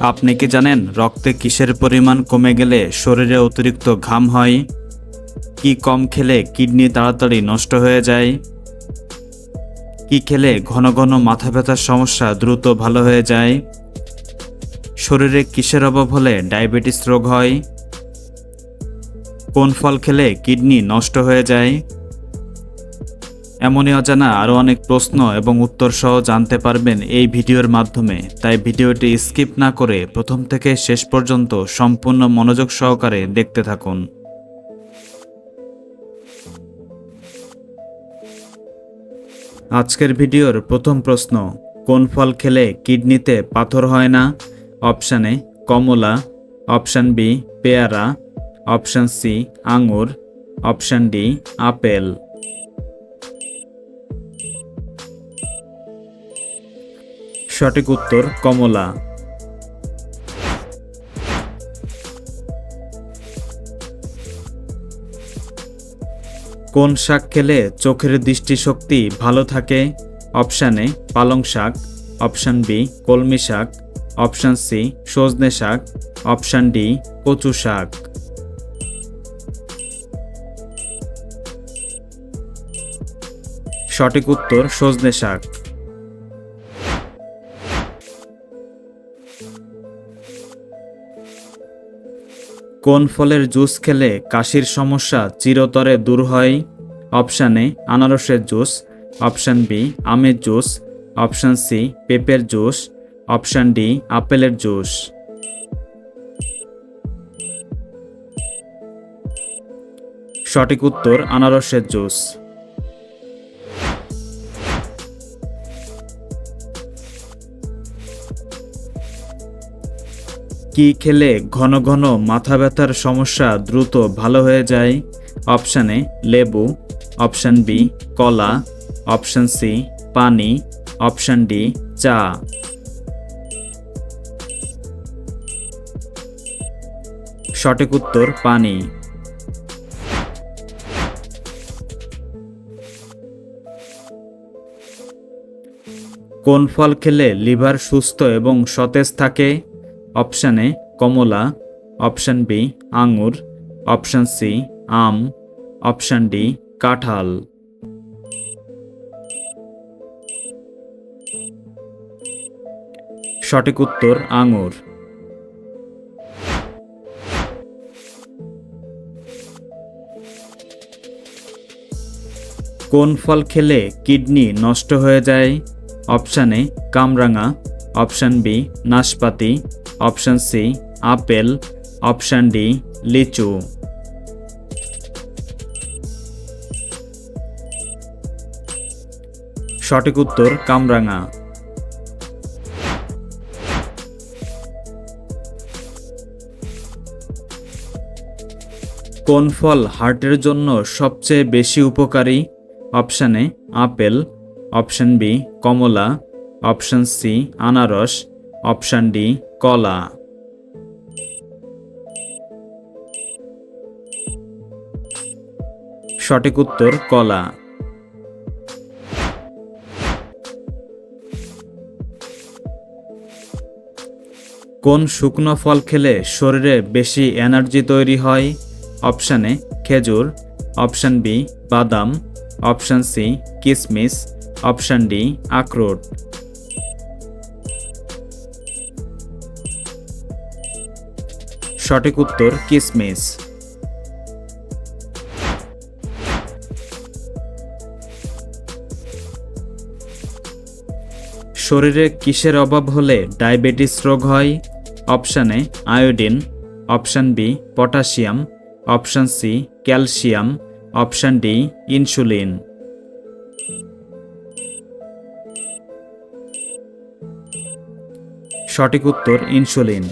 আপনি কি জানেন রক্তে কিসের পরিমাণ কমে গেলে শরীরে অতিরিক্ত ঘাম হয়? কি কম খেলে কিডনি তাড়াতাড়ি নষ্ট হয়ে যায়? কি খেলে ঘন ঘন মাথা ব্যথার সমস্যা দ্রুত ভালো হয়ে যায়? শরীরে কিসের অভাব হলে ডায়াবেটিস রোগ হয়? কোন ফল খেলে কিডনি নষ্ট হয়ে যায়? এমনই অজানা আরও অনেক প্রশ্ন এবং উত্তর সহ জানতে পারবেন এই ভিডিওর মাধ্যমে। তাই ভিডিওটি স্কিপ না করে প্রথম থেকে শেষ পর্যন্ত সম্পূর্ণ মনোযোগ সহকারে দেখতে থাকুন। আজকের ভিডিওর প্রথম প্রশ্ন, কোন ফল খেলে কিডনিতে পাথর হয় না? অপশান কমলা। অপশান বি, পেয়ারা। অপশান সি, আঙুর। Option D, apple. সঠিক উত্তর, কমলা। কোন শাক খেলে চোখের দৃষ্টিশক্তি ভালো থাকে? অপশান পালং শাক। অপশান বি, কলমি শাক। অপশান সি, সজনে শাক। অপশান ডি, কচু শাক। সঠিক উত্তর, সজনে শাক। কোন ফলের জুস খেলে কাশির সমস্যা চিরতরে দূর হয়? অপশান এ, আনারসের জুস। অপশান বি, আমের জুস। অপশান সি, পেঁপের জুস। অপশান ডি, আপেলের জুস। সঠিক উত্তর, আনারসের জুস। কি খেলে ঘন ঘন মাথা ব্যথার সমস্যা দ্রুত ভালো হয়ে যায়? অপশান এ, লেবু। অপশান বি, কলা। অপশান সি, পানি। অপশান ডি, চা। সঠিক উত্তর, পানি। কোন ফল খেলে লিভার সুস্থ এবং সতেজ থাকে? অপশান এ কমলা, অপশান বি আঙুর, অপশান সি আম, অপশান ডি কাঁঠাল। সঠিক উত্তর আঙুর। কোন ফল খেলে কিডনি নষ্ট হয়ে যায়? অপশান এ কামরাঙা, অপশান বি নাশপাতি option C, apple, option D, লিচু। সঠিক উত্তর, কামরাঙা। কোন ফল হার্টের জন্য সবচেয়ে বেশি উপকারী? Option apple. অপশান বি, কমলা। অপশান সি, আনারস। অপশান ডি কলা। সঠিক উত্তর, কলা। কোন শুকনো ফল খেলে শরীরে বেশি এনার্জি তৈরি হয়? অপশান খেজুর। অপশান বি, বাদাম। অপশান সি, কিসমিস। অপশান ডি, আখরোট। সঠিক উত্তর কিসমিস। শরীরে কিসের অভাব হলে ডায়াবেটিস রোগ হয়? Option A, iodine. Option B, potassium. Option C, calcium. Option D, insulin. সঠিক উত্তর ইনসুলিন।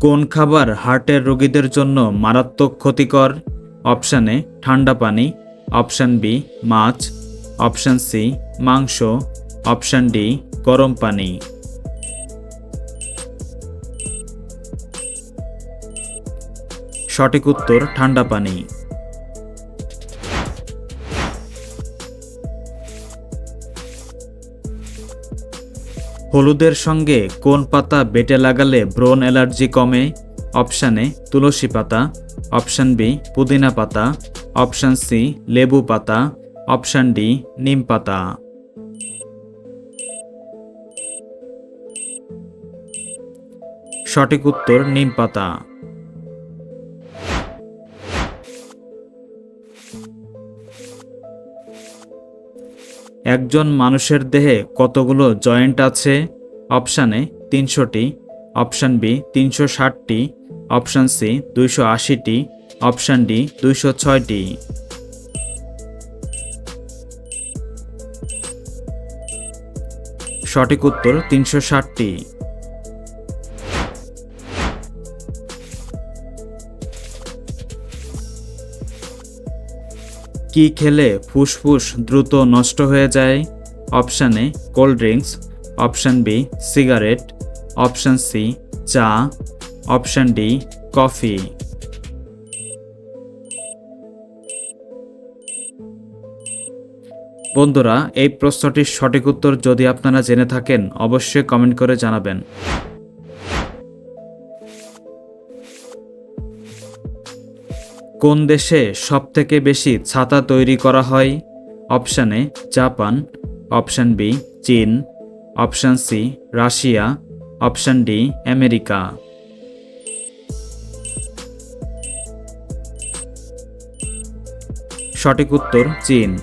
কোন খাবার হার্টের রোগীদের জন্য মারাত্মক ক্ষতিকর? অপশান এ, ঠান্ডা পানি। অপশান বি, মাছ। অপশান সি, মাংস। অপশান ডি, গরম পানি। সঠিক উত্তর, ঠান্ডা পানি। হলুদের সঙ্গে কোন পাতা বেটে লাগালে ব্রণ অ্যালার্জি কমে? অপশান এ, তুলসী পাতা। অপশান বি, পুদিনা পাতা। অপশান সি, লেবু পাতা। অপশান ডি, নিম পাতা। সঠিক উত্তর, নিম পাতা। একজন মানুষের দেহে কতগুলো জয়েন্ট আছে? অপশান এ তিনশোটি, অপশান বি তিনশো ষাটটি, অপশান সি দুইশো আশিটি, অপশান ডি দুইশো ছয়টি। সঠিক উত্তর তিনশো ষাটটি। কি খেলে ফুসফুস দ্রুত নষ্ট হয়ে যায়? Option A, cold drinks. Option B, cigarette. Option C, চা। Option D, coffee. বন্ধুরা, এই প্রশ্নটির সঠিক উত্তর যদি আপনারা জেনে থাকেন, অবশ্যই কমেন্ট করে জানাবেন। কোন দেশে সবথেকে বেশি ছাতা তৈরি করা হয়? Option A, Japan. Option B, চীন। Option C, Russia. Option D, America. সঠিক উত্তর, চীন।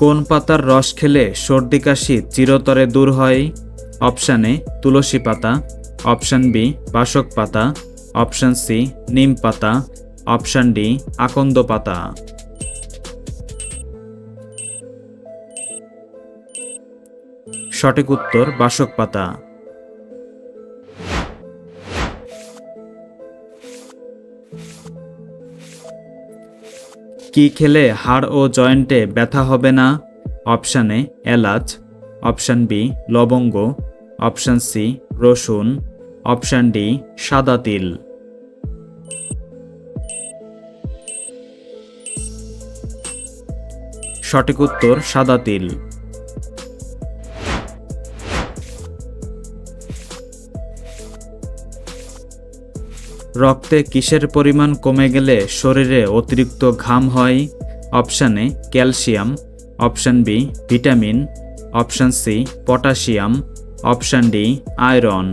কোন পাতার রস খেলে সর্দি কাশি চিরতরে দূর হয়? অপশান এ, তুলসী পাতা। অপশান বি, বাসক পাতা। অপশান সি, নিম পাতা। অপশান ডি, আকন্দ পাতা। সঠিক উত্তর, বাসক পাতা। কি খেলে হাড় ও জয়েন্টে ব্যথা হবে না? অপশান এ, এলাচ। অপশান বি, লবঙ্গ। অপশান সি, রসুন। অপশান ডি, সাদা তিল। সঠিক উত্তর সাদা তিল। রক্তে কিসের পরিমাণ কমে গেলে শরীরে অতিরিক্ত ঘাম হয়? Option A, calcium. Option B, vitamin. Option C, potassium. Option D, iron.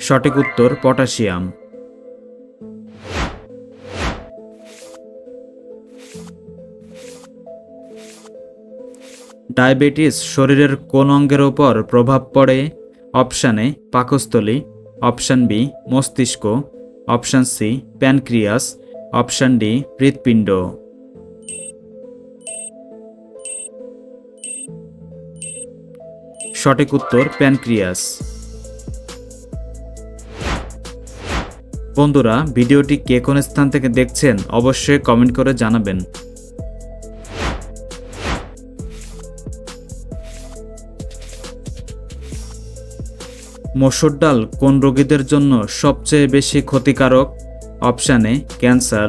সঠিক উত্তর, পটাশিয়াম। ডায়াবেটিস শরীরের কোন অঙ্গের ওপর প্রভাব পড়ে? অপশান এ, পাকস্থলী। অপশান বি, মস্তিষ্ক। Option C, pancreas. Option D, হৃৎপিণ্ড। সঠিক উত্তর, প্যানক্রিয়াস। বন্ধুরা, ভিডিওটি কে কোন স্থান থেকে দেখছেন অবশ্যই কমেন্ট করে জানাবেন। মসুর ডাল কোন রোগীদের জন্য সবচেয়ে বেশি ক্ষতিকারক? Option A, cancer.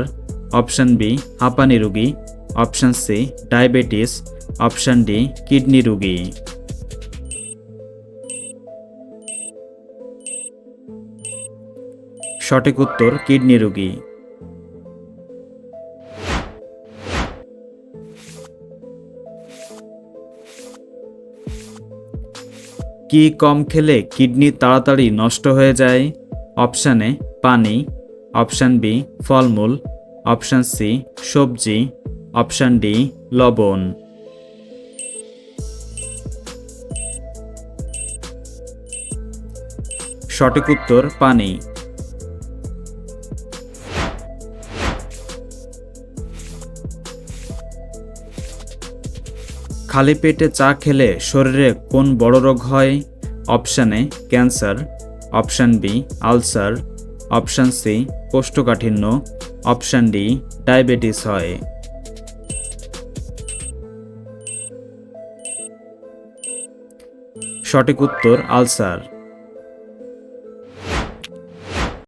Option B, হাঁপানি রোগী। Option C, diabetes. Option D, kidney রোগী। সঠিক উত্তর, কিডনি রোগী। কি কম খেলে কিডনি তাড়াতাড়ি নষ্ট হয়ে যায়? অপশান এ, পানি। অপশান বি, ফলমূল। অপশান সি, সবজি। অপশান ডি, লবণ। সঠিক উত্তর, পানি। খালি পেটে চা খেলে শরীরে কোন বড় রোগ হয়? Option A, cancer, option B, ulcer, option C, কোষ্ঠকাঠিন্য, অপশান ডি, ডায়াবেটিস হয়। সঠিক উত্তর, আলসার।